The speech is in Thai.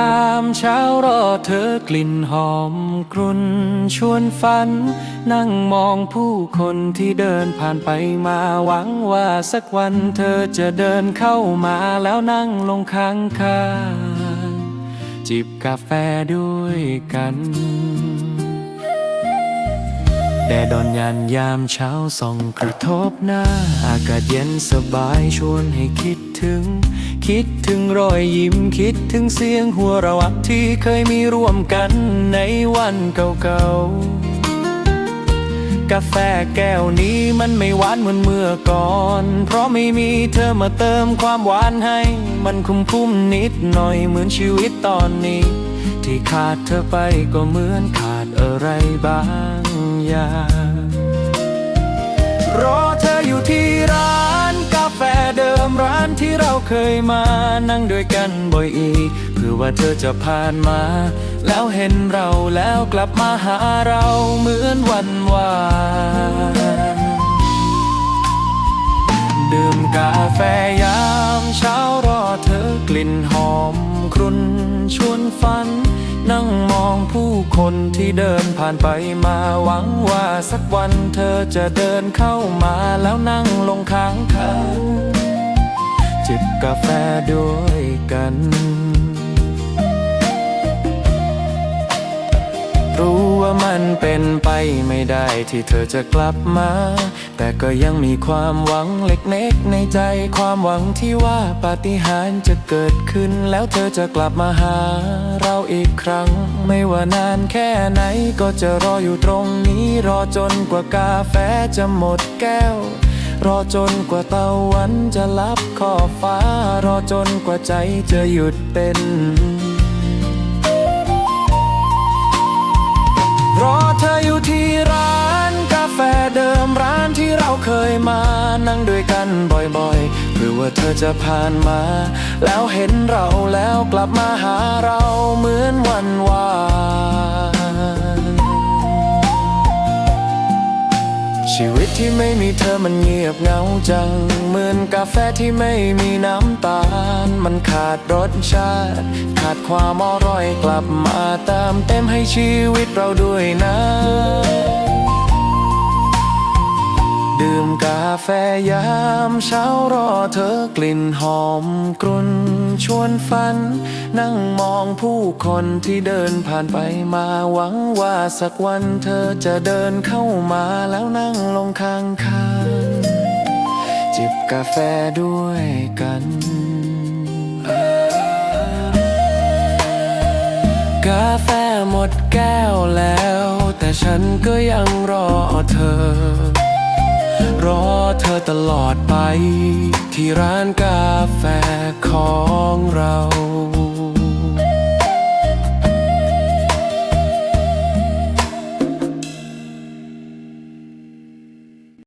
ามเช้ารอเธอกลิ่นหอมกรุ่นชวนฝัน นั่งมองผู้คนที่เดินผ่านไปมาหวังว่าสักวันเธอจะเดินเข้ามาแล้วนั่งลงข้างข้างจิบกาแฟด้วยกัน แดดดอนยันยามเช้าส่องกระทบหน้า อากาศเย็นสบายชวนให้คิดถึง คิดถึงรอยยิ้มคิดถึงเสียงหัวเราะที่เคยมีร่วมกันในวันเก่าๆ กาแฟแก้วนี้มันไม่หวานเหมือนเมื่อก่อน เพราะไม่มีเธอมาเติมความหวานให้ มันคุ้มพุ่มนิดหน่อยเหมือนชีวิตตอนนี้ ที่ขาดเธอไปก็เหมือนขาดอะไรบาง ยารอเธออยู่ที่ร้านกาแฟเดิมร้านที่เราเคยมานั่งด้วยกันบ่อยอีกเพื่อว่าเธอจะผ่านมา แล้วเห็นเราแล้วกลับมาหาเราเหมือนวันวานดื่มกาแฟยามเช้ารอเธอกลิ่นหอม รุนชวนฝัน นั่งมองผู้คนที่เดินผ่านไปมาหวังว่าสักวันเธอจะเดินเข้ามาแล้วนั่งลงข้างทางจิบกาแฟด้วยกัน รู้ว่ามันเป็นไปไม่ได้ที่เธอจะกลับมา แต่ก็ยังมีความหวังเล็กๆในใจ ความหวังที่ว่าปาฏิหาริย์จะเกิดขึ้น แล้วเธอจะกลับมาหา เราอีกครั้ง ไม่ว่านานแค่ไหนก็จะรออยู่ตรงนี้ รอจนกว่ากาแฟจะหมดแก้ว รอจนกว่าตะวันจะลับขอบฟ้า รอจนกว่าใจจะหยุดเต้น นั่งด้วยกันบ่อยๆเพื่อว่าเธอจะผ่านมา แล้วเห็นเราแล้วกลับมาหาเราเหมือนวันวานชีวิตที่ไม่มีเธอมันเงียบเหงาจัง เหมือนกาแฟที่ไม่มีน้ำตาล มันขาดรสชาติ ขาดความอร่อยกลับมาเติมเต็มให้ชีวิตเราด้วยนะ แฟยามเช้ารอเธอกลิ่นหอมกรุ่นชวนฝัน นั่งมองผู้คนที่เดินผ่านไปมาหวังว่าสักวันเธอจะเดินเข้ามาแล้วนั่งลงข้างข้างๆจิบกาแฟด้วยกันกาแฟหมดแก้วแล้ว แต่ฉันก็ยังรอเธอ รอเธอตลอดไป ที่ร้านกาแฟของเรา